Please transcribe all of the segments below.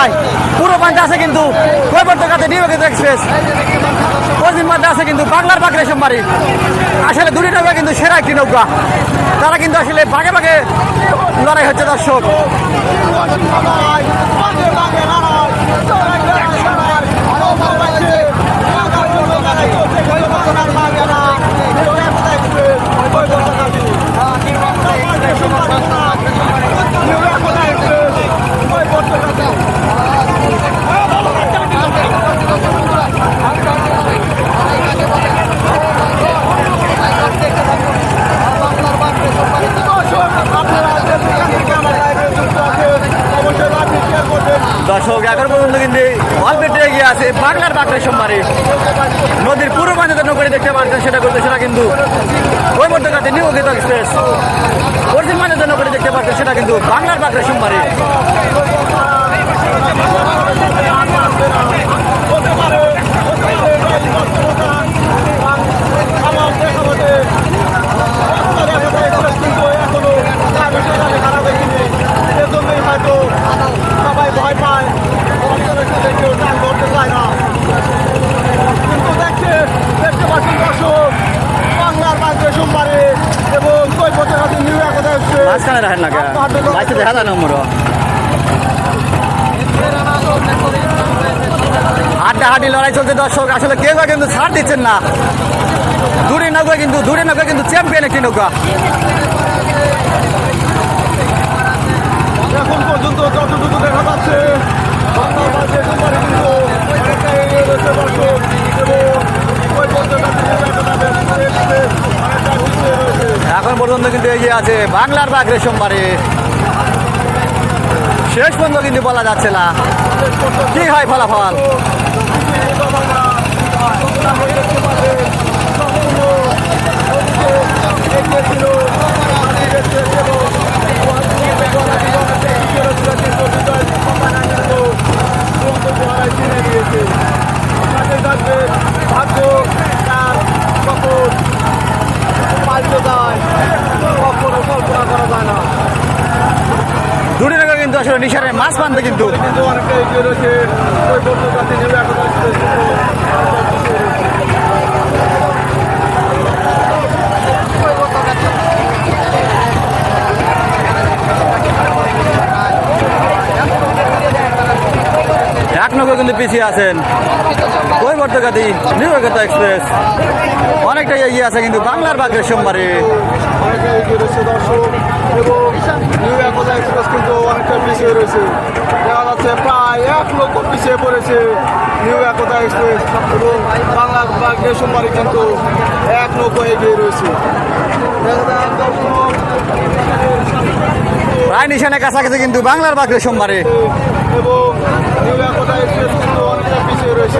নাই পুরো পাঞ্চে আছে কিন্তু কৈবর্তকাতে নিয়োগিত এক্সপ্রেস পশ্চিম মাঠে আছে কিন্তু বাংলার বাঘ রেশম বাড়ি আসলে দুটি নৌকা কিন্তু সেরা একটি নৌকা। তারা কিন্তু আসলে ভাগে ভাগে লড়াই হচ্ছে দর্শক এখন পর্যন্ত কিন্তু অল্পেটে এগিয়ে আছে বাংলার বাঘ রেশমবাড়ি নদীর পুরো পানিতে নৌকাটি দেখতে পাচ্ছেন, সেটা করতে সেটা কিন্তু ওই মধ্যকাটি নিউ গীত এক্সপ্রেস। পশ্চিম পানিতে নৌকাটি দেখতে পাচ্ছেন, সেটা কিন্তু বাংলার বাঘ রেশমবাড়ি সবাই ভয় পায় কেউ টান করতে চায় না কিন্তু দেখছে দেখতে পাচ্ছেন দর্শক বাংলার বাজে সোমবারে এবং কই পথে কাছে নিউ একতা হচ্ছে মাঝখানে রাখেন না কে? বাইশে দেখা যায় নম্বর হাড্ডা হাড্ডি লড়াই চলছে দর্শক, আসলে কেউ কিন্তু ছাড় দিচ্ছেন না। দূরে নৌকা কিন্তু, দূরে নৌকা কিন্তু চ্যাম্পিয়ন একটি নৌকা। এখন পর্যন্ত যতটুকু দেখা যাচ্ছে বাংলার বাজে সোমবারে কিন্তু অনেকটা এগিয়ে রয়েছে দর্শক এবং কই পথে কাছে নিউ একতা অনেকটা পিছিয়ে রয়েছে এখন পর্যন্ত কিন্তু এগিয়ে আছে বাংলার বাঘ রেশম বাড়ি শেষ পর্যন্ত কিন্তু বলা যাচ্ছে না। কি হয় ফলাফল? ভাগ্য তার কখন পাল্টে যায় কখনো কল্পনা করা যায় না দূরে নৌকা কিন্তু আসলে নিশানের মাছ পানতে কিন্তু কিন্তু অনেকটা এগিয়ে রয়েছে, ওই কাছে নেমে এখন এক নৌকা কিন্তু পিছিয়ে আছেন। ওই বর্তকাতি নিউ কলকাতা এক্সপ্রেস। অনেকটাই এগিয়ে আছে কিন্তু বাংলার বাঘ রেশমবাড়ি অনেকটা এগিয়ে রয়েছে দর্শক এবং নিউ একতা এক্সপ্রেস কিন্তু অনেকটা পিছিয়ে রয়েছে। দেখা যাচ্ছে প্রায় এক লক্ষ পিছিয়ে পড়েছে নিউ একতা এক্সপ্রেস এবং বাংলা বাগ সোমবারে কিন্তু এক লক্ষ এগিয়ে রয়েছে। প্রায় নিশানের কাছাকাছি কিন্তু বাংলার বাঘ সোমবারে। এবং নিউ একতা এক্সপ্রেস কিন্তু অনেকটা পিছিয়ে রয়েছে।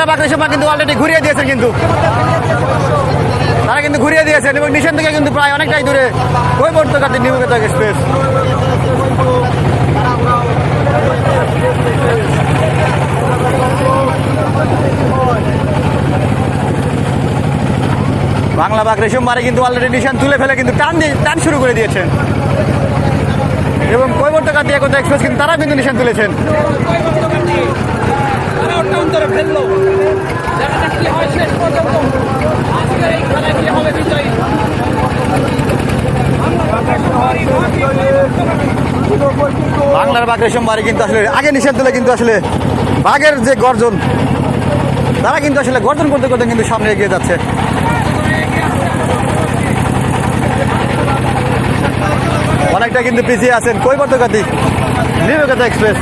বাংলা রেশমবাড়ি কিন্তু অলরেডি ঘুরিয়ে দিয়েছেন কিন্তু। তারা কিন্তু ঘুরিয়ে দিয়েছেন এবং নিশান থেকে কিন্তু প্রায় অনেকটাই দূরে ওই নিউ কলকাতা এক্সপ্রেস বাংলা বাঘ রেশমবাড়ি কিন্তু অলরেডি নিশান তুলে ফেলে কিন্তু টান দিয়ে টান শুরু করে দিয়েছেন। এবং কৈবর্তকার দিয়ে একতা এক্সপ্রেস কিন্তু তারা কিন্তু নিশান তুলেছেন। অন্তরে ফেলল দেখা যাক কি হয় শেষ পর্যন্ত। আজকের এই খেলায় কি হবে বিজয়ী? বাংলার বাঘ রেশমবাড়ি কিন্তু আসলে, আগে নিষেধ দিলে কিন্তু আসলে বাঘের যে গর্জন, তারা কিন্তু আসলে গর্জন করতে করতে কিন্তু সামনে এগিয়ে যাচ্ছে। অনেকটা কিন্তু পিছিয়ে আছেন কৈবর্তকাতি নির্বিকতা এক্সপ্রেস।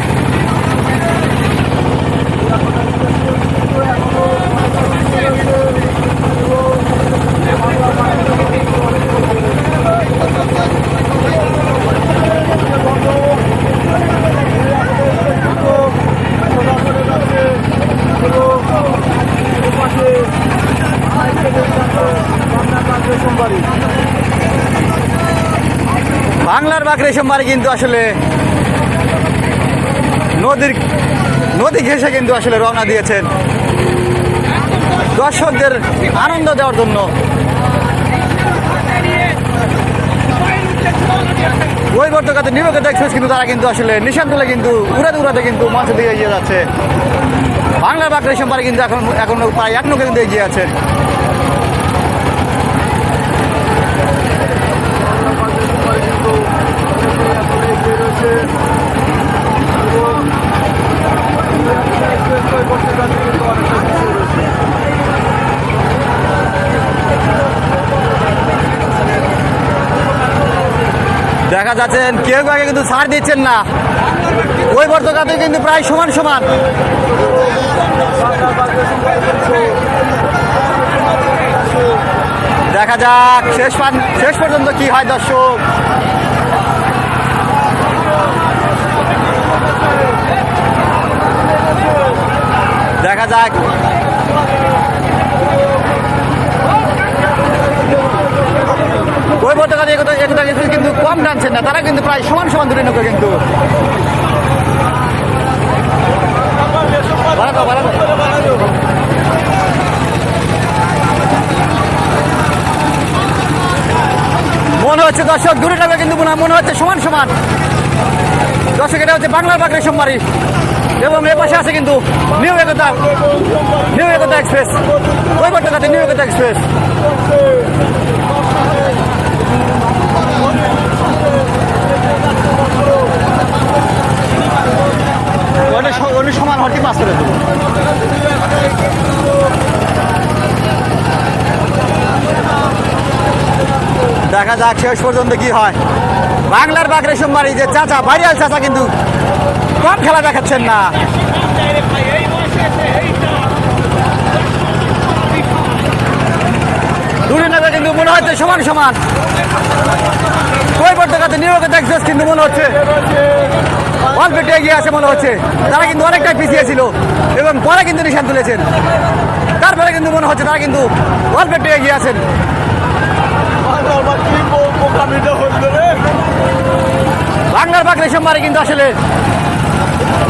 বাংলার বাঘ রেশমবাড়ি কিন্তু আসলে নদীর নদী ঘেসে কিন্তু আসলে রওনা দিয়েছেন। দর্শকদের আনন্দ দেওয়ার জন্য। কৈবর্তকাতে নিউ একতা এক্সপ্রেস কিন্তু তারা কিন্তু আসলে নিশান তুলে কিন্তু উড়াতে উড়াতে কিন্তু মঞ্চ দিয়ে এগিয়ে যাচ্ছে। বাংলা বাক রেশম পারে কিন্তু এখন এখন প্রায় এক নৌকে কিন্তু এগিয়ে আছে কিন্তু এগিয়ে রয়েছে এবং নিউ একতা এক্সপ্রেস কৈবর্তঘাতে কিন্তু অনেকটা পিছিয়ে রয়েছে দেখা যাচ্ছে কেউ আগে কিন্তু ছাড় দিচ্ছেন না। ওই বর্তকাতে কিন্তু প্রায় সমান সমান। দেখা যাক, শেষ শেষ পর্যন্ত কি হয় দর্শক। দেখা যাক। ওই পতাকা একতা একতা কিন্তু কম টানছেন না। তারা কিন্তু প্রায় সমান সমান দূরে নৌকা কিন্তু। মনে হচ্ছে দর্শক দূরে যাবে কিন্তু মনে হচ্ছে সমান সমান। দর্শক, এটা হচ্ছে বাংলার বাগড়ি সোমবারি এবং এ পাশে আছে কিন্তু new Ekta new Ekta express. ওই পতাকাতে নিউ একতা এক্সপ্রেস। সমান হতে পাস করে দেবো। দেখা যাক শেষ পর্যন্ত কি হয়। বাংলার বাঘ রেশমবাড়ি যে চাচা, ভাইরাল চাচা কিন্তু কম খেলা দেখাচ্ছেন না। দূরে নেবে কিন্তু মনে হচ্ছে সমান সমান। কই পর্যন্ত নিয়োগে দেখছিস কিন্তু মনে হচ্ছে। অল্প একটু এগিয়ে আছে মনে হচ্ছে। তারা কিন্তু অনেকটাই পিছিয়ে ছিল এবং পরে কিন্তু নিশান তুলেছেন। তারপরে কিন্তু মনে হচ্ছে তারা কিন্তু অল্প একটু এগিয়ে আছেন। বাংলার বাঘ রেশমবাড়ি কিন্তু আসলে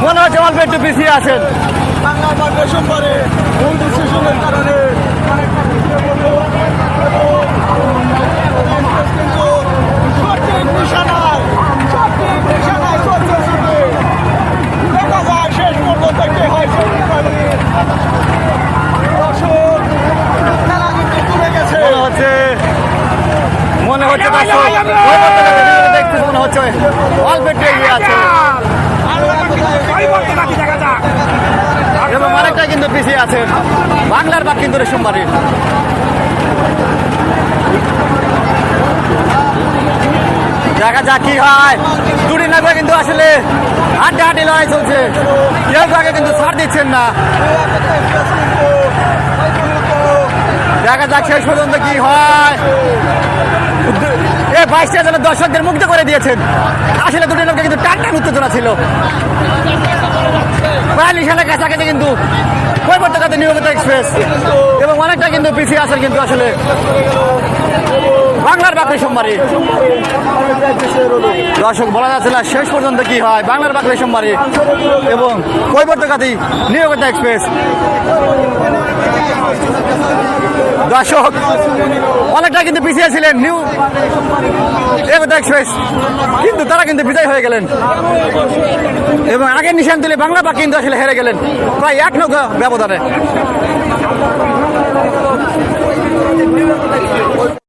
মনে হচ্ছে অল্প একটু পিছিয়ে আছেন। বাংলার বাক রেশম পারে ভুল ডিসিশনের কারণে অনেকটা পিছিয়ে পড়ল এবং কিন্তু সঠিক নিশানায় সঠিক নিশানায় চলছে শুধু দেখা যায় শেষ পর্যন্ত কে হয় সঠিক পারে দর্শক খেলা কিন্তু তুলে গেছে মনে হচ্ছে মনে হচ্ছে দর্শক, ওই পতাকাতে নিয়ে দেখতে মনে হচ্ছে অল্প একটু এগিয়ে আছে এবং কিন্তু পিছিয়ে আছেন। বাংলার বাঘ কিন্তু রেশমবাড়ি দেখা যাক কি হয়। দুটি নাগরে কিন্তু আসলে হাড্ডা হাড্ডি লড়াই চলছে। কেউ কাউকে কিন্তু ছাড় দিচ্ছেন না। দেখা যাক শেষ পর্যন্ত কি হয়। এ বাইশটা যেন দর্শকদের মুগ্ধ করে দিয়েছেন। আসলে দুটি লোককে কিন্তু টান টান উত্তেজনা ছিল। বিয়াল্লিশ কাছাকাছি কিন্তু কই পতাকাতে নিয়মিত এক্সপ্রেস এবং অনেকটা কিন্তু পিছিয়ে আছেন কিন্তু আসলে। বাংলার বাকরি সোমবারই দর্শক, বলা যাচ্ছে না, শেষ পর্যন্ত কি হয়? বাংলার বাকরি সোমবারই এবং কই পতাকাতেই নিয়মিত এক্সপ্রেস। দর্শক অনেকটা কিন্তু পিছিয়ে ছিলেন নিউ এক্সপ্রেস, কিন্তু তারা কিন্তু বিজয় হয়ে গেলেন। এবং আগের নিশান তুলে বাংলা পাক কিন্তু আসলে হেরে গেলেন প্রায় এক নৌকা ব্যবধানে।